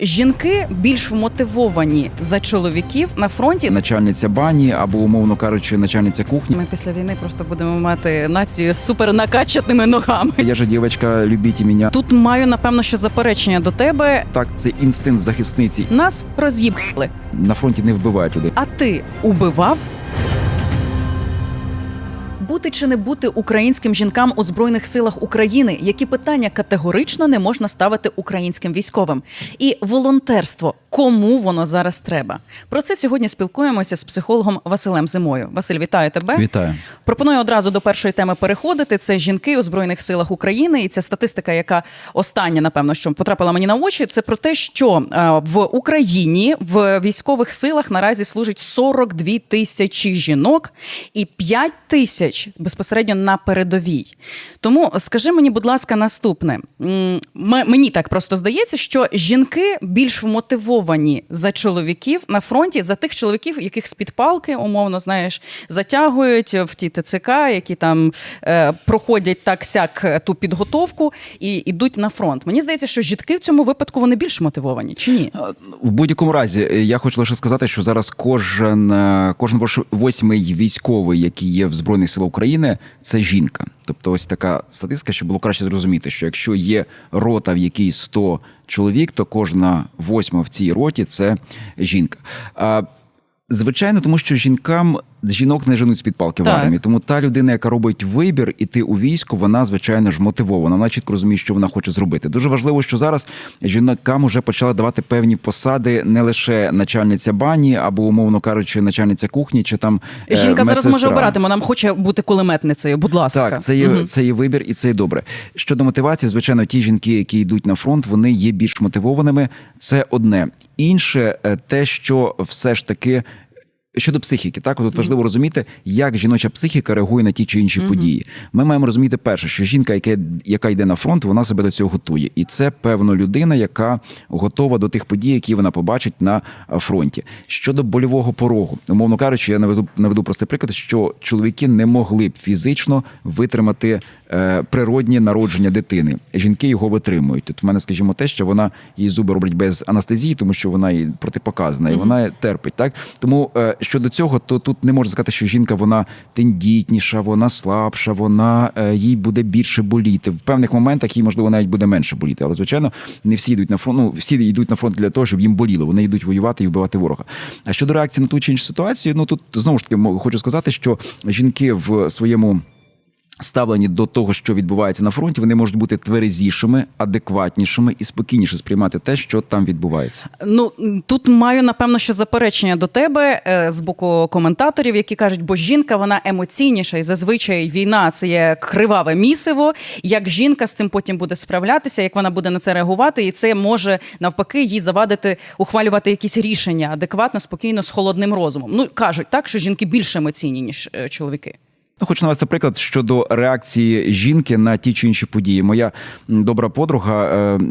Жінки більш вмотивовані за чоловіків на фронті. начальниця бані або, умовно кажучи, начальниця кухні. Ми після війни просто будемо мати націю з супернакачатими ногами. Я же дівчинка, любіть мене. Тут маю напевно що заперечення до тебе. Так, це інстинкт захисниці. Нас роз'їбали. На фронті не вбивають людей. А ти убивав? Бути чи не бути українським жінкам у збройних силах України, які питання категорично не можна ставити українським військовим, і волонтерство кому воно зараз треба? Про це сьогодні спілкуємося з психологом Василем Зимою. Василь, вітаю тебе. Вітаю. Пропоную одразу до першої теми переходити. Це жінки у збройних силах України, і ця статистика, яка остання, напевно, що потрапила мені на очі, це про те, що е, в Україні в військових силах наразі служить 42 тисячі жінок і 5 тисяч безпосередньо на передовій. Тому скажи мені, будь ласка, наступне мені так просто здається, що жінки більш вмотивовані за чоловіків на фронті, за тих чоловіків, яких з-під палки, умовно знаєш, затягують в ті ТЦК, які там е, проходять так сяк е, ту підготовку і йдуть на фронт. Мені здається, що жінки в цьому випадку вони більш мотивовані, чи ні? В будь-якому разі, е, я хочу лише сказати, що зараз кожен, е, кожен восьмий військовий, який є в Збройних силах України, це жінка. Тобто, ось така статистика, щоб було краще зрозуміти, що якщо є рота, в якій 100 чоловік, то кожна восьма в цій роті це жінка. Звичайно, тому що жінкам жінок не женуть з під палки в армії. Тому та людина, яка робить вибір іти у військо, вона звичайно ж мотивована. Вона чітко розуміє, що вона хоче зробити. Дуже важливо, що зараз жінкам вже почали давати певні посади не лише начальниця бані, або умовно кажучи, начальниця кухні, чи там е, Жінка зараз може обирати, вона хоче бути кулеметницею. Будь ласка, Так, це є, Мгм. це є вибір, і це є добре. Щодо мотивації, звичайно, ті жінки, які йдуть на фронт, вони є більш мотивованими. Це одне. Інше, е, те, що все ж таки. Щодо психіки, так? Тут важливо розуміти, як жіноча психіка реагує на ті чи інші події. Ми маємо розуміти перше, що жінка, яка, яка йде на фронт, вона себе до цього готує, і це певно людина, яка готова до тих подій, які вона побачить на фронті. Щодо больового порогу, умовно кажучи, я наведу наведу простий приклад, що чоловіки не могли б фізично витримати е, природнє народження дитини. Жінки його витримують. Тут в мене, скажімо, те, що вона її зуби роблять без анестезії, тому що вона і протипоказана, і вона терпить. Так тому е, щодо цього, то тут не можна сказати, що жінка вона тендітніша, вона слабша, вона е, їй буде більше боліти. В певних моментах їй можливо навіть буде менше боліти. Але звичайно, не всі йдуть на фронт. Ну всі йдуть на фронт для того, щоб їм боліло. Вони йдуть воювати і вбивати ворога. А щодо реакції на ту чи іншу ситуацію, ну тут знову ж таки хочу сказати, що жінки в своєму. Ставлені до того, що відбувається на фронті, вони можуть бути тверезішими, адекватнішими і спокійніше сприймати те, що там відбувається. Ну тут маю напевно що заперечення до тебе е, з боку коментаторів, які кажуть, бо жінка вона емоційніша, і зазвичай війна це є криваве місиво. Як жінка з цим потім буде справлятися, як вона буде на це реагувати, і це може навпаки їй завадити ухвалювати якісь рішення адекватно, спокійно, з холодним розумом. Ну кажуть так, що жінки більш емоційні ніж е, чоловіки. Ну, хочу навести приклад щодо реакції жінки на ті чи інші події. Моя добра подруга,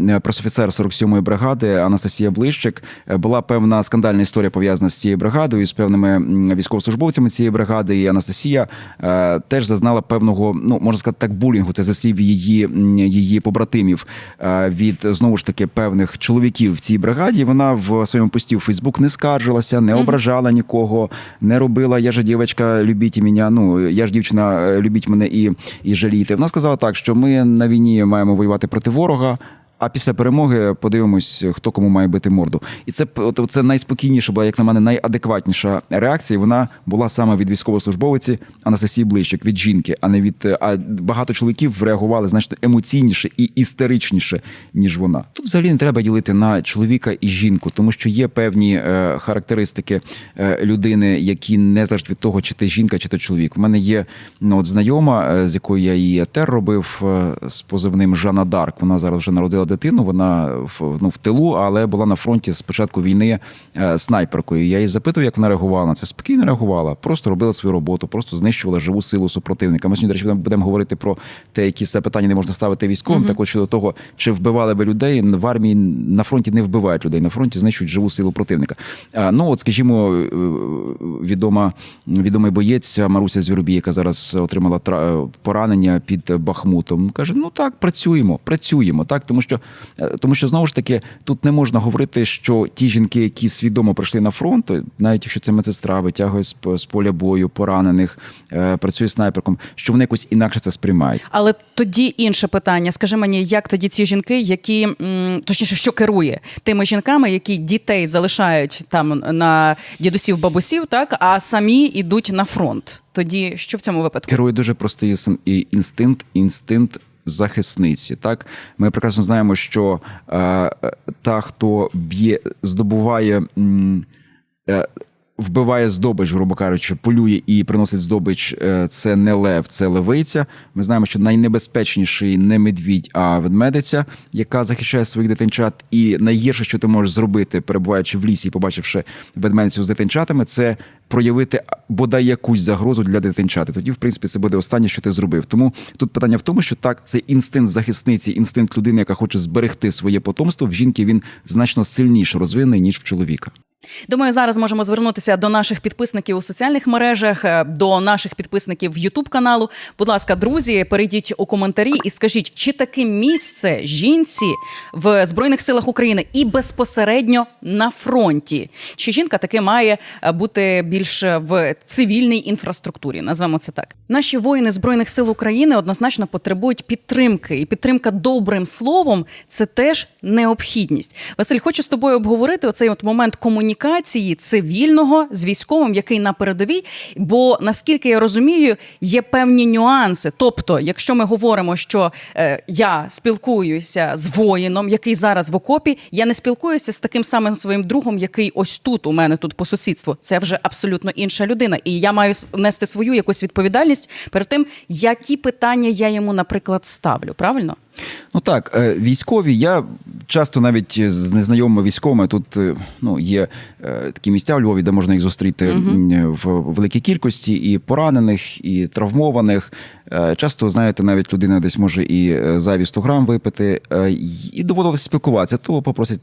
е, пресофіцер 47-ї бригади Анастасія Блищик, е, була певна скандальна історія пов'язана з цією бригадою, з певними військовослужбовцями цієї бригади. І Анастасія е, теж зазнала певного, ну можна сказати, так булінгу. Це заслів її, її побратимів е, від знову ж таки певних чоловіків в цій бригаді. Вона в своєму пості у Фейсбук не скаржилася, не ображала нікого, не робила я же дівчинка, любіть мене. Ну я ж дівчина, е, любіть мене і, і жалійте. Вона сказала так, що ми на війні маємо воювати проти ворога. А після перемоги подивимось, хто кому має бити морду. І це це найспокійніша була, як на мене, найадекватніша реакція. Вона була саме від військовослужбовиці Анастасії Блищик, від жінки, а не від а багато чоловіків реагували значно емоційніше і істеричніше, ніж вона. Тут взагалі не треба ділити на чоловіка і жінку, тому що є певні е, характеристики е, людини, які не залежать від того, чи ти жінка, чи ти чоловік. У мене є ну, от знайома, е, з якою я її етер робив е, з позивним Жанна Дарк. Вона зараз вже народила дитину. Вона в ну в тилу, але була на фронті з початку війни е, снайперкою. Я її запитував, як вона реагувала на це. Спокійно реагувала, просто робила свою роботу, просто знищувала живу силу супротивника. Ми сьогодні, до речі, будемо- говорити про те, які це питання не можна ставити військовим. Так от щодо того, чи вбивали би людей в армії на фронті не вбивають людей. На фронті знищують живу силу противника. А, ну от, скажімо, е, відома відомий боєць Маруся Звіробій, яка зараз отримала поранення під Бахмутом, каже: ну так, працюємо, працюємо, так, тому що що е, тому що знову ж таки тут не можна говорити, що ті жінки, які свідомо прийшли на фронт, навіть якщо це медсестра, витягує з, з поля бою поранених, е, працює снайперком, що вони якось інакше це сприймають. Але тоді інше питання. Скажи мені, як тоді ці жінки, які м, точніше, що керує тими жінками, які дітей залишають там на дідусів, бабусів, так а самі йдуть на фронт. Тоді що в цьому випадку? керує дуже простий і інстинкт, інстинкт захисниці. Так, ми прекрасно знаємо, що е, е, та, хто б'є, здобуває. е, Вбиває здобич, грубо кажучи, полює і приносить здобич. е, Це не лев, це левиця. Ми знаємо, що найнебезпечніший не медвідь, а ведмедиця, яка захищає своїх дитинчат. І найгірше, що ти можеш зробити, перебуваючи в лісі, побачивши ведмедицю з дитинчатами, це проявити бодай якусь загрозу для дитинчат. І Тоді, в принципі, це буде останнє, що ти зробив. Тому тут питання в тому, що так, це інстинкт захисниці, інстинкт людини, яка хоче зберегти своє потомство. В жінки він значно сильніше розвинений ніж в чоловіка. Думаю, зараз можемо звернутися до наших підписників у соціальних мережах, е, до наших підписників Ютуб каналу. Будь ласка, друзі, перейдіть у коментарі і скажіть, чи таке місце жінці в збройних силах України і безпосередньо на фронті? Чи жінка таки має е, бути більш в цивільній інфраструктурі? Назвемо це так. Наші воїни збройних сил України однозначно потребують підтримки, і підтримка добрим словом це теж необхідність. Василь, хочу з тобою обговорити оцей от момент комунікації цивільного з військовим, який на передовій. Бо наскільки я розумію, є певні нюанси. Тобто, якщо ми говоримо, що е, я спілкуюся з воїном, який зараз в окопі, я не спілкуюся з таким самим своїм другом, який ось тут у мене тут по сусідству. Це вже абсолютно інша людина, і я маю нести свою якусь відповідальність перед тим, які питання я йому, наприклад, ставлю. Правильно? Ну так, е, військові. Я часто навіть з незнайомими військовими тут е, ну, є е, такі місця у Львові, де можна їх зустріти м, в великій кількості, і поранених, і травмованих. Часто, знаєте, навіть людина десь може і зайві 100 грам випити, і доводилося спілкуватися. То попросять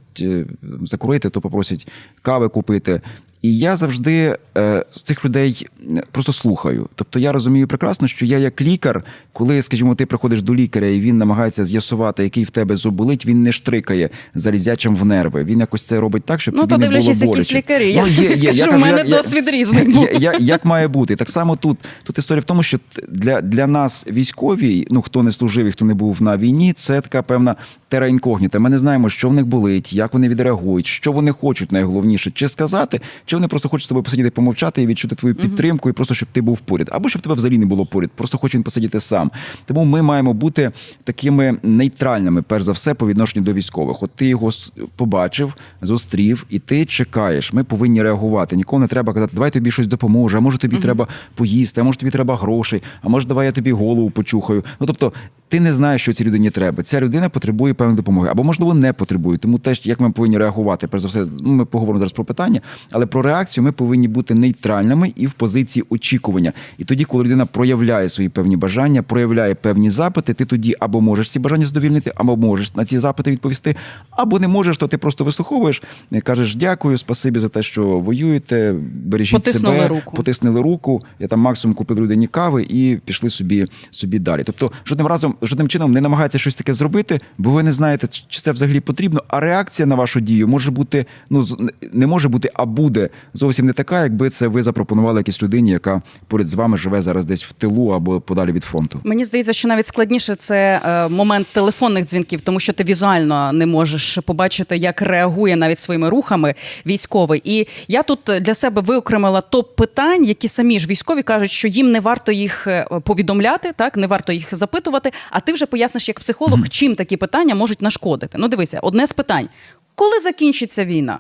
закурити, то попросять кави купити. І я завжди е, цих людей просто слухаю. Тобто я розумію прекрасно, що я як лікар, коли, скажімо, ти приходиш до лікаря і він намагається з'ясувати, який в тебе зуб болить, він не штрикає залізячим в нерви. Він якось це робить так, щоб Ну, тобі то не було боляче. якісь лікарі. Я Ну, є, є. скажу, кажу, в мене досвід різний був. Я, я, як має бути? Так само тут. Тут історія в тому, що для, для нас військові, ну хто не служив і хто не був на війні, це така певна тера інкогніта. Ми не знаємо, що в них болить, як вони відреагують, що вони хочуть найголовніше, чи сказати, чи вони просто хочуть з тобою посидіти, помовчати і відчути твою підтримку, і просто щоб ти був поряд, або щоб тебе взагалі не було поряд, просто хоче він посидіти сам. Тому ми маємо бути такими нейтральними, перш за все, по відношенню до військових. От ти його побачив, зустрів, і ти чекаєш. Ми повинні реагувати. Ніколи не треба казати, давай тобі щось допоможе, а може тобі треба поїсти, а може тобі треба грошей, а може давай я тобі голову почухаю. Ну тобто. Ти не знаєш, що цій людині треба. Ця людина потребує певної допомоги, або можливо не потребує. Тому теж як ми повинні реагувати. Перш за все, ну ми поговоримо зараз про питання, але про реакцію ми повинні бути нейтральними і в позиції очікування. І тоді, коли людина проявляє свої певні бажання, проявляє певні запити, ти тоді або можеш ці бажання задовільнити, або можеш на ці запити відповісти, або не можеш, то ти просто вислуховуєш, і кажеш дякую, спасибі за те, що воюєте. Бережіть Потиснули себе, руку. потиснули руку. Я там максимум купив людині кави і пішли собі собі далі. Тобто, жодним разом, жодним чином не намагається щось таке зробити, бо ви не знаєте, чи це взагалі потрібно. А реакція на вашу дію може бути, ну не може бути, а буде зовсім не така, якби це ви запропонували якійсь людині, яка поряд з вами живе зараз десь в тилу або подалі від фронту. Мені здається, що навіть складніше це е, момент телефонних дзвінків, тому що ти візуально не можеш побачити, як реагує навіть своїми рухами військовий. І я тут для себе виокремила топ питань, які самі ж військові кажуть, що їм не варто їх е, повідомляти, так не варто їх запитувати. А ти вже поясниш як психолог, чим такі питання можуть нашкодити. Ну, дивися, одне з питань: коли закінчиться війна?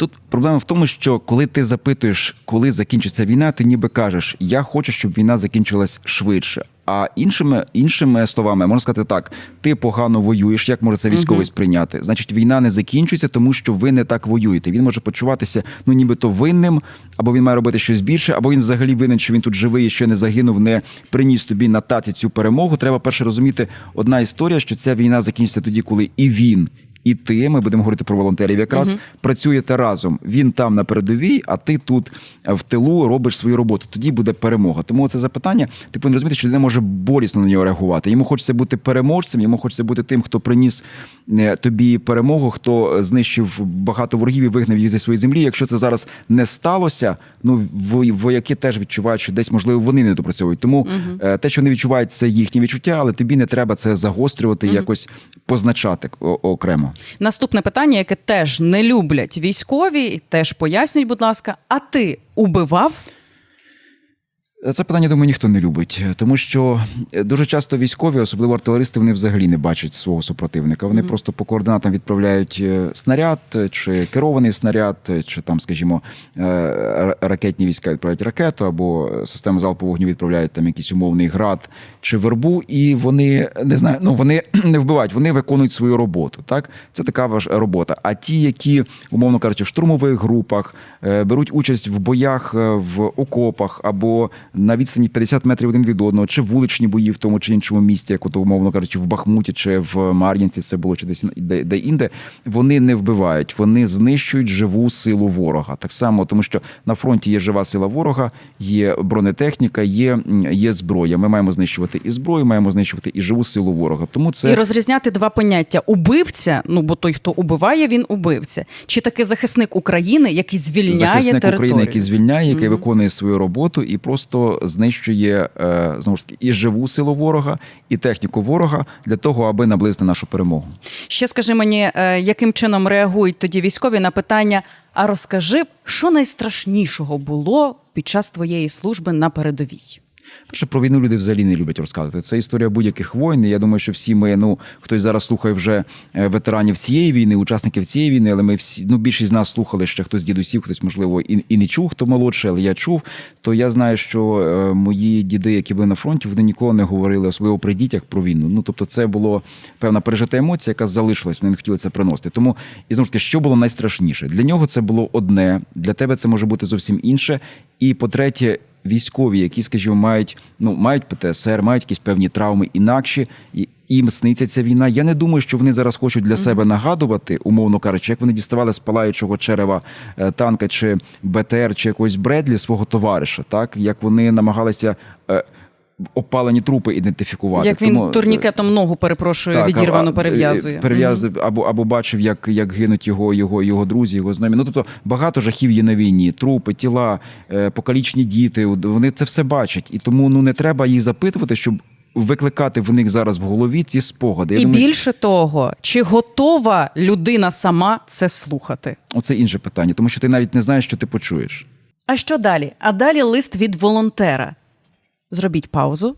Тут проблема в тому, що коли ти запитуєш, коли закінчиться війна, ти ніби кажеш, я хочу, щоб війна закінчилась швидше. А іншими іншими словами можна сказати так: ти погано воюєш. Як може це військовий сприйняти? Значить, війна не закінчується, тому що ви не так воюєте. Він може почуватися ну нібито винним, або він має робити щось більше, або він взагалі винен, що він тут живий, і що не загинув, не приніс тобі на таці цю перемогу. Треба перше розуміти одна історія, що ця війна закінчиться тоді, коли і він. І ти, ми будемо говорити про волонтерів, якраз працюєте разом. Він там на передовій, а ти тут е, в тилу робиш свою роботу. Тоді буде перемога. Тому це запитання, ти повинен розуміти, що людина може болісно на нього реагувати. Йому хочеться бути переможцем, йому хочеться бути тим, хто приніс е, тобі перемогу, хто знищив багато ворогів і вигнав їх зі своєї землі. Якщо це зараз не сталося, ну во- вояки теж відчувають, що десь можливо вони не допрацьовують. Тому е, те, що вони відчувають, це їхні відчуття, але тобі не треба це загострювати, якось позначати о- Наступне питання, яке теж не люблять військові, теж поясніть, будь ласка, а ти убивав? Це питання, думаю, ніхто не любить, тому що е, дуже часто військові, особливо артилеристи, вони взагалі не бачать свого супротивника. Вони просто по координатам відправляють е, снаряд, е, чи керований снаряд, чи там, скажімо, ракетні війська відправляють ракету, або система залпового вогню відправляють там якийсь умовний град чи вербу, і вони не знаю, ну вони не вбивають, вони виконують свою роботу. Так, це така важ робота. А ті, які, умовно кажучи, в штурмових групах беруть участь в боях в окопах або на відстані 50 метрів один від одного, чи вуличні бої в тому чи іншому місці, як от, умовно кажучи, в Бахмуті чи в Мар'їнці, це було чи десь де, де інде. Вони не вбивають, вони знищують живу силу ворога. Так само, тому що на фронті є жива сила ворога, є бронетехніка, є, є зброя. Ми маємо знищувати і зброю, маємо знищувати і живу силу ворога. Тому це І розрізняти два поняття: убивця, ну бо той, хто убиває, він убивця, чи таки захисник України, який звільняє захисник територію. України, який звільняє, який виконує свою роботу і просто знищує е, знову ж таки і живу силу ворога, і техніку ворога для того, аби наблизити нашу перемогу. Ще скажи мені, е, яким чином реагують тоді військові на питання: а розкажи, що найстрашнішого було під час твоєї служби на передовій? Перше про війну люди взагалі не люблять розказувати. Це історія будь-яких воїн. Я думаю, що всі ми, ну хтось зараз слухає вже е, ветеранів цієї війни, учасників цієї війни, але ми всі, ну більшість з нас слухали ще хтось з дідусів, хтось можливо і, і не чув, хто молодший, але я чув. То я знаю, що е, мої діди, які були на фронті, вони ніколи не говорили, особливо при дітях про війну. Ну тобто, це було певна пережита емоція, яка залишилась. Вони не хотіли це приносити. Тому і знову ж таки, що було найстрашніше для нього, це було одне, для тебе це може бути зовсім інше. І по-третє, військові, які, скажімо, мають ну мають ПТСР, мають якісь певні травми інакші, і їм сниться ця війна. Я не думаю, що вони зараз хочуть для себе нагадувати, умовно кажучи, як вони діставали з палаючого черева е, танка чи БТР, чи якогось Бредлі свого товариша, так як вони намагалися. Опалені трупи ідентифікувати. Як він Тому, е, турнікетом ногу, перепрошую, так, відірвано перев'язує. е, Перев'язує або, або бачив, як, як гинуть його, його, його друзі, його знайомі. Ну тобто багато жахів є на війні, трупи, тіла, е, покалічні діти. Вони це все бачать. І тому ну не треба їх запитувати, щоб викликати в них зараз в голові ці спогади. Я І думаю, більше того, чи готова людина сама це слухати? оце інше питання, тому що ти навіть не знаєш, що ти почуєш. А що далі? А далі лист від волонтера. Зробіть паузу,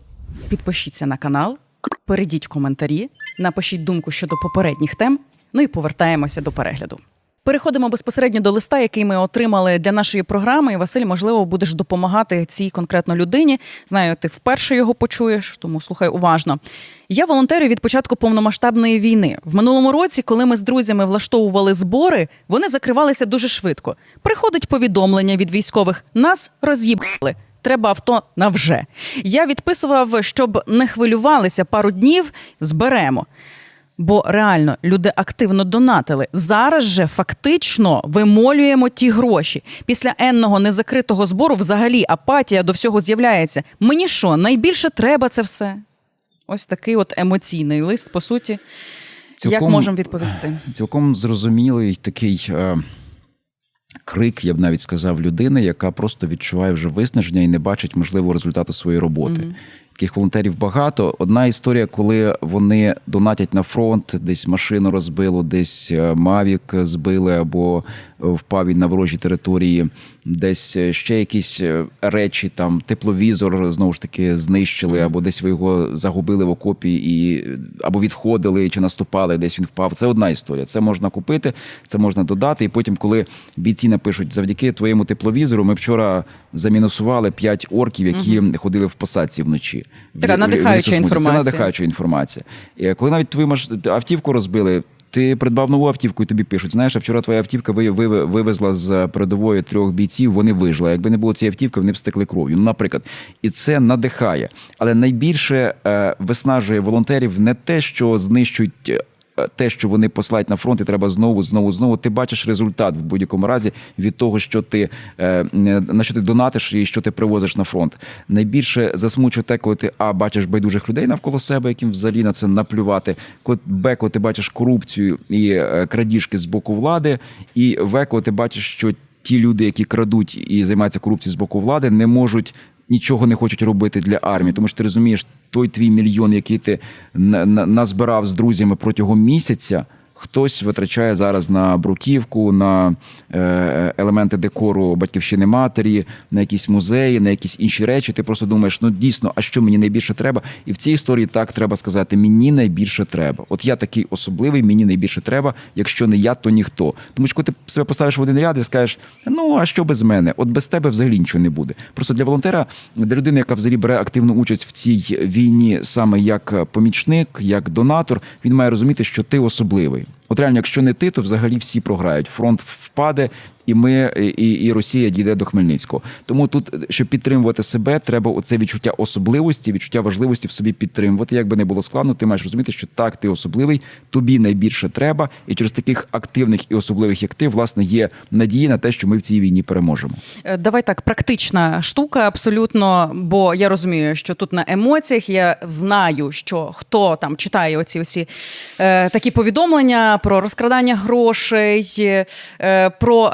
підпишіться на канал, перейдіть в коментарі, напишіть думку щодо попередніх тем. Ну і повертаємося до перегляду. Переходимо безпосередньо до листа, який ми отримали для нашої програми. І Василь, можливо, будеш допомагати цій конкретно людині. Знаю, ти вперше його почуєш, тому слухай уважно. Я волонтерю від початку повномасштабної війни. В минулому році, коли ми з друзями влаштовували збори, вони закривалися дуже швидко. Приходить повідомлення від військових: нас роз'їбали. Треба авто на вже. Я відписував, щоб не хвилювалися пару днів, зберемо. Бо реально люди активно донатили. Зараз же фактично вимолюємо ті гроші. Після енного незакритого збору взагалі апатія до всього з'являється. Мені що, найбільше треба це все? Ось такий от емоційний лист, по суті. Як можемо відповісти? Цілком зрозумілий такий е, крик, я б навіть сказав, людини, яка просто відчуває вже виснаження і не бачить можливо результату своєї роботи. Таких волонтерів багато. Одна історія, коли вони донатять на фронт, десь машину розбило, десь е, Мавік збили або е, впав він на ворожій території, десь е, ще якісь речі, там тепловізор знову ж таки знищили, або десь ви його загубили в окопі і або відходили чи наступали, десь він впав. Це одна історія. Це можна купити, це можна додати. І потім, коли бійці напишуть, завдяки твоєму тепловізору, ми вчора замінусували п'ять орків, які ходили в посадці вночі. Така В- надихаюча в інформація. Це надихаюча інформація. І коли навіть твою маш... автівку розбили. Ти придбав нову автівку, і тобі пишуть. Знаєш, а вчора твоя автівка ви- ви- вивезла з передової трьох бійців. Вони вижили. Якби не було цієї автівки, вони б стекли кров'ю. Ну, наприклад, і це надихає. Але найбільше е, виснажує волонтерів не те, що знищують. Е, те, що вони посилають на фронт, і треба знову, знову, знову. Ти бачиш результат в будь-якому разі від того, що ти е, на що ти донатиш і що ти привозиш на фронт. Найбільше засмучує те, коли ти а бачиш байдужих людей навколо себе, яким взагалі на це наплювати. Б, коли ти бачиш корупцію і е, крадіжки з боку влади, і в, коли ти бачиш, що ті люди, які крадуть і займаються корупцією з боку влади, не можуть. Нічого не хочуть робити для армії, тому що ти розумієш, той твій мільйон, який ти на- на- назбирав з друзями протягом місяця, хтось витрачає зараз на бруківку, на е, елементи декору батьківщини матері, на якісь музеї, на якісь інші речі. Ти просто думаєш, ну дійсно, а що мені найбільше треба? І в цій історії так треба сказати: мені найбільше треба. От я такий особливий, мені найбільше треба. Якщо не я, то ніхто. Тому що коли ти себе поставиш в один ряд і скажеш, ну а що без мене? От без тебе взагалі нічого не буде. Просто для волонтера, для людини, яка взагалі бере активну участь в цій війні, саме як помічник, як донатор, він має розуміти, що ти особливий. От реально, якщо не ти, то взагалі всі програють. Фронт впаде, і ми і, і Росія дійде до Хмельницького. Тому тут, щоб підтримувати себе, треба оце відчуття особливості, відчуття важливості в собі підтримувати. Як би не було складно, ти маєш розуміти, що так, ти особливий, тобі найбільше треба, і через таких активних і особливих, як ти, власне, є надія на те, що ми в цій війні переможемо. Е, Давай так, практична штука, абсолютно. Бо я розумію, що тут на емоціях я знаю, що хто там читає оці всі е, такі повідомлення про розкрадання грошей, е, про.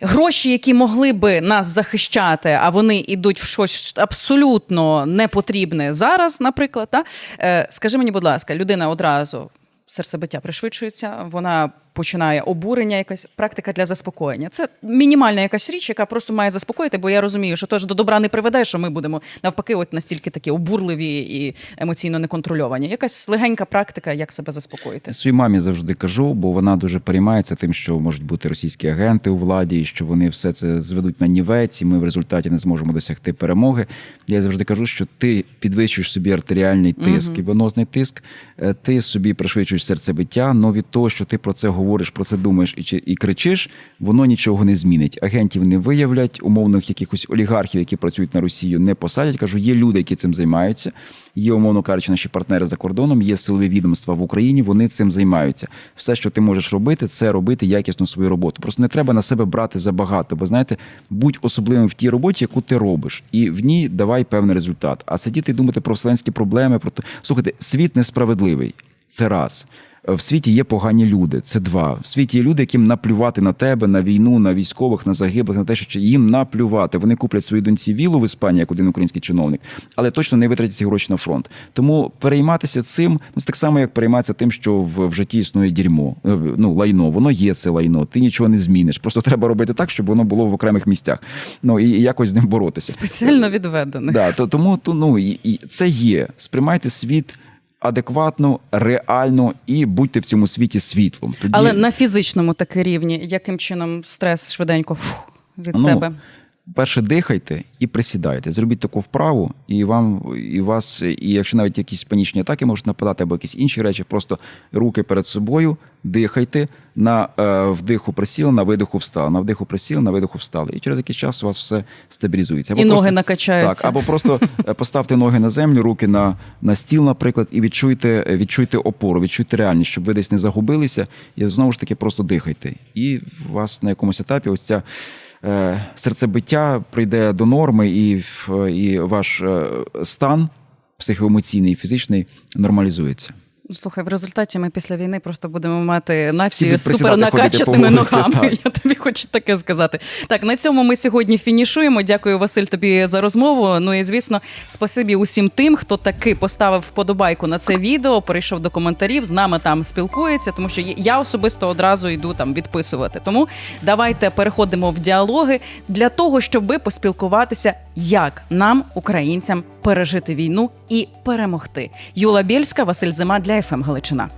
Гроші, які могли би нас захищати, а вони йдуть в щось абсолютно непотрібне зараз, наприклад. Та? Е, скажи мені, будь ласка, людина одразу серцебиття пришвидшується, вона починає обурення, якась практика для заспокоєння. Це мінімальна якась річ, яка просто має заспокоїти, бо я розумію, що теж до добра не приведе, що ми будемо навпаки, от настільки такі обурливі і емоційно неконтрольовані. Якась легенька практика, як себе заспокоїти. Своїй мамі завжди кажу, бо вона дуже переймається тим, що можуть бути російські агенти у владі, і що вони все це зведуть на нівець, і ми в результаті не зможемо досягти перемоги. Я завжди кажу, що ти підвищуєш собі артеріальний тиск і венозний тиск, е, ти собі пришвидшуєш серцебиття, але від того, що ти про це говориш, про це думаєш і, чи- і кричиш, воно нічого не змінить. Агентів не виявлять, умовних якихось олігархів, які працюють на Росію, не посадять. Кажу, є люди, які цим займаються. Є, умовно кажучи, наші партнери за кордоном, є силові відомства в Україні. Вони цим займаються. Все, що ти можеш робити, це робити якісно свою роботу. Просто не треба на себе брати забагато, бо знаєте, будь особливим в тій роботі, яку ти робиш, і в ній давай певний результат. А сидіти і думати про вселенські проблеми, про те- слухайте, світ несправедливий. Це раз. В світі є погані люди. Це два. В світі є люди, яким наплювати на тебе, на війну, на військових, на загиблих, на те, що їм наплювати. Вони куплять своїй доньці вілу в Іспанії, як один український чиновник, але точно не витратять ці гроші на фронт. Тому перейматися цим ну це так само, як перейматися тим, що в, в житті існує дерьмо. Е, Ну лайно, воно є це лайно. Ти нічого не зміниш. Просто треба робити так, щоб воно було в окремих місцях. Ну і, і якось з ним боротися. Спеціально відведених. Да, то, тому то, ну, і, і це є. Сприймайте світ адекватно, реально і будьте в цьому світі світлом. Тоді, Але на фізичному таки рівні, яким чином стрес швиденько фух, від Ну, себе. Перше дихайте і присідайте. Зробіть таку вправу, і вам, і вас, і якщо навіть якісь панічні атаки можуть нападати, або якісь інші речі, просто руки перед собою, дихайте. На е, вдиху присіли, на видиху встали. На вдиху присіли, на видиху встали. І через якийсь час у вас все стабілізується. І ноги накачаються. Так, або просто е, поставте ноги на землю, руки на, на стіл, наприклад, і відчуйте, відчуйте опору, відчуйте реальність, щоб ви десь не загубилися, і знову ж таки просто дихайте. І у вас на якомусь етапі ось ця. Е, Серцебиття прийде до норми, і, і ваш е, стан психоемоційний і фізичний нормалізується. Слухай, в результаті ми після війни просто будемо мати націю з вулиці, ногами. так. Я тобі хочу таке сказати. Так, на цьому ми сьогодні фінішуємо. Дякую, Василь, тобі за розмову. Ну і звісно, спасибі усім тим, хто таки поставив вподобайку на це відео, перейшов до коментарів, з нами там спілкується, тому що я особисто одразу йду там відписувати. Тому давайте переходимо в діалоги для того, щоб поспілкуватися, як нам, українцям, пережити війну і перемогти. Юла Бєльська, Василь Зима для ФМ Галичина.